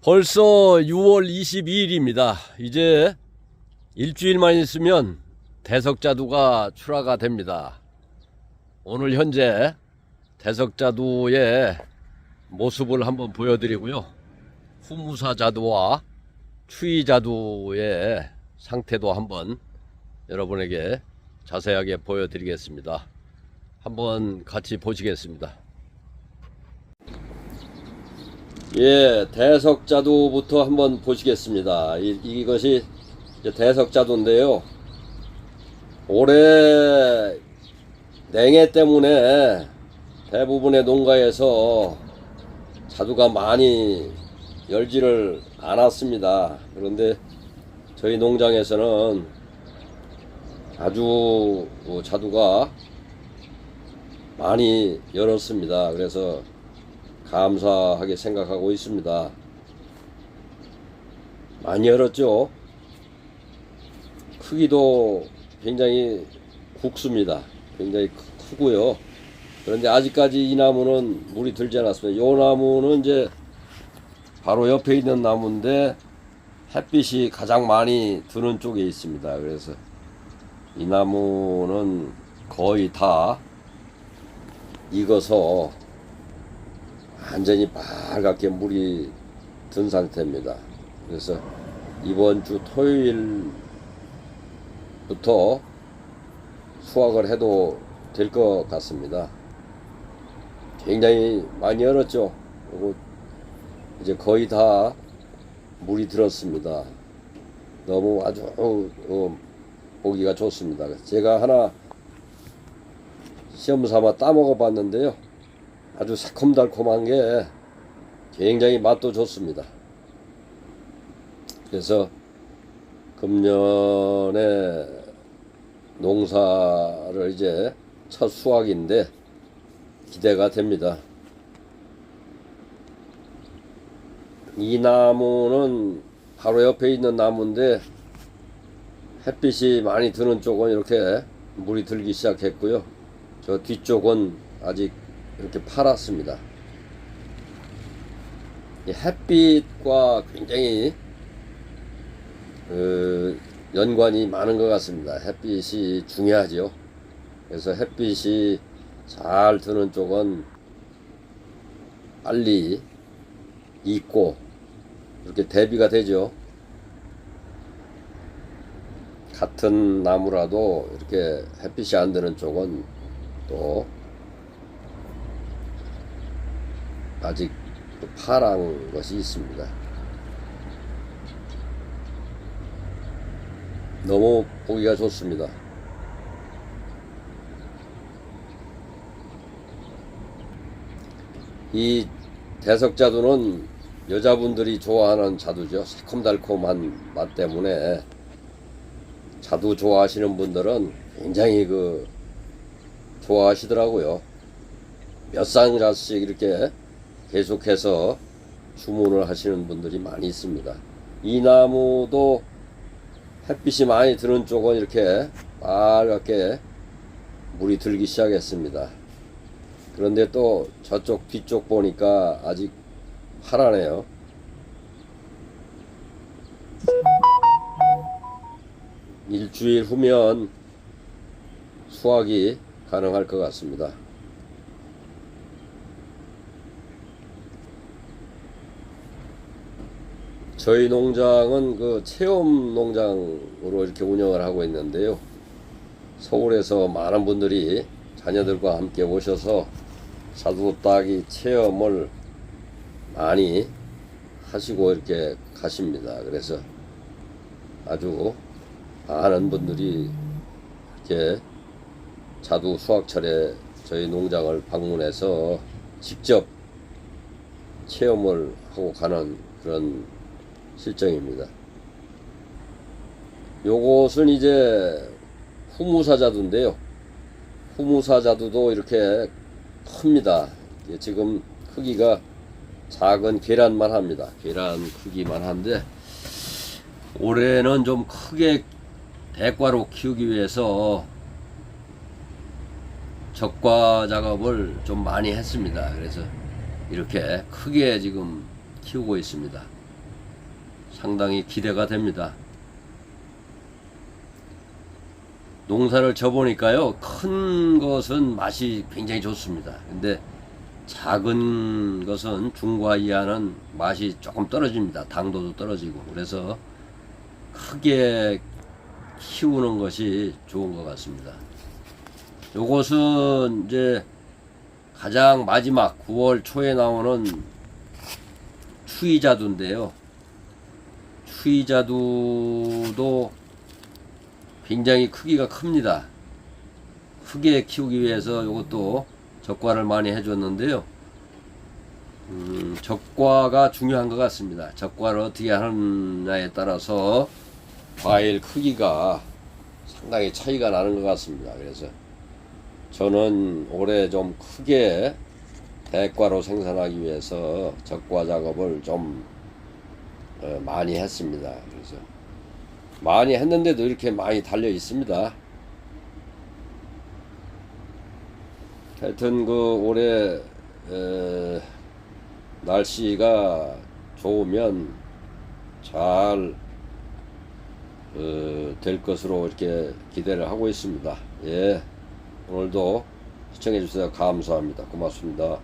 벌써 6월 22일입니다. 이제 일주일만 있으면 대석자두가 출하가 됩니다. 오늘 현재 대석자두의 모습을 한번 보여드리고요. 후무사자두와 추위자두의 상태도 한번 여러분에게 자세하게 보여드리겠습니다. 한번 같이 보시겠습니다. 예, 대석자두부터 한번 보시겠습니다. 이, 이것이 이제 대석자두인데요. 올해 냉해 때문에 대부분의 농가에서 자두가 많이 열지를 않았습니다. 그런데 저희 농장에서는 아주 자두가 많이 열었습니다. 그래서 감사하게 생각하고 있습니다. 많이 열었죠? 크기도 굉장히 국습니다. 굉장히 크, 크고요. 그런데 아직까지 이 나무는 물이 들지 않았습니다. 이 나무는 이제 바로 옆에 있는 나무인데 햇빛이 가장 많이 드는 쪽에 있습니다. 그래서 이 나무는 거의 다 익어서 완전히 빨갛게 물이 든 상태입니다. 그래서 이번 주 토요일부터 수확을 해도 될 것 같습니다. 굉장히 많이 열었죠. 그리고 이제 거의 다 물이 들었습니다. 너무 아주 어, 보기가 좋습니다. 제가 하나 시험 삼아 따먹어 봤는데요. 아주 새콤달콤한 게 굉장히 맛도 좋습니다. 그래서 금년에 농사를 이제 첫 수확인데 기대가 됩니다. 이 나무는 바로 옆에 있는 나무인데 햇빛이 많이 드는 쪽은 이렇게 물이 들기 시작했고요. 저 뒤쪽은 아직 이렇게 팔았습니다. 이 햇빛과 굉장히 그 연관이 많은 것 같습니다. 햇빛이 중요하죠. 그래서 햇빛이 잘 드는 쪽은 빨리 익고 이렇게 대비가 되죠. 같은 나무라도 이렇게 햇빛이 안 드는 쪽은 또 아직 또 파란 것이 있습니다. 너무 보기가 좋습니다. 이 대석자두는 여자분들이 좋아하는 자두죠. 새콤달콤한 맛 때문에 자두 좋아하시는 분들은 굉장히 그 좋아하시더라고요. 몇 쌍이라씩 이렇게 계속해서 주문을 하시는 분들이 많이 있습니다. 이 나무도 햇빛이 많이 드는 쪽은 이렇게 빨갛게 물이 들기 시작했습니다. 그런데 또 저쪽 뒤쪽 보니까 아직 파라네요. 일주일 후면 수확이 가능할 것 같습니다. 저희 농장은 그 체험 농장으로 이렇게 운영을 하고 있는데요. 서울에서 많은 분들이 자녀들과 함께 오셔서 자두 따기 체험을 많이 하시고 이렇게 가십니다. 그래서 아주 많은 분들이 이렇게 자두 수확철에 저희 농장을 방문해서 직접 체험을 하고 가는 그런 실정입니다. 요것은 이제 후무사자두인데요. 후무사자두도 이렇게 큽니다. 지금 크기가 작은 계란만 합니다. 계란 크기만 한데 올해는 좀 크게 대과로 키우기 위해서 적과 작업을 좀 많이 했습니다. 그래서 이렇게 크게 지금 키우고 있습니다. 상당히 기대가 됩니다. 농사를 져보니까요, 큰 것은 맛이 굉장히 좋습니다. 근데 작은 것은 중과 이하는 맛이 조금 떨어집니다. 당도도 떨어지고. 그래서 크게 키우는 것이 좋은 것 같습니다. 요것은 이제 가장 마지막 9월 초에 나오는 추이자두인데요. 추이자두도 굉장히 크기가 큽니다. 크게 키우기 위해서 이것도 적과를 많이 해줬는데요. 음, 적과가 중요한 것 같습니다. 적과를 어떻게 하느냐에 따라서 과일 크기가 상당히 차이가 나는 것 같습니다. 그래서 저는 올해 좀 크게 대과로 생산하기 위해서 적과 작업을 좀 어, 많이 했습니다. 그래서 많이 했는데도 이렇게 많이 달려 있습니다. 하여튼 그 올해 에, 날씨가 좋으면 잘 어, 될 것으로 이렇게 기대를 하고 있습니다. 예, 오늘도 시청해 주셔서 감사합니다. 고맙습니다.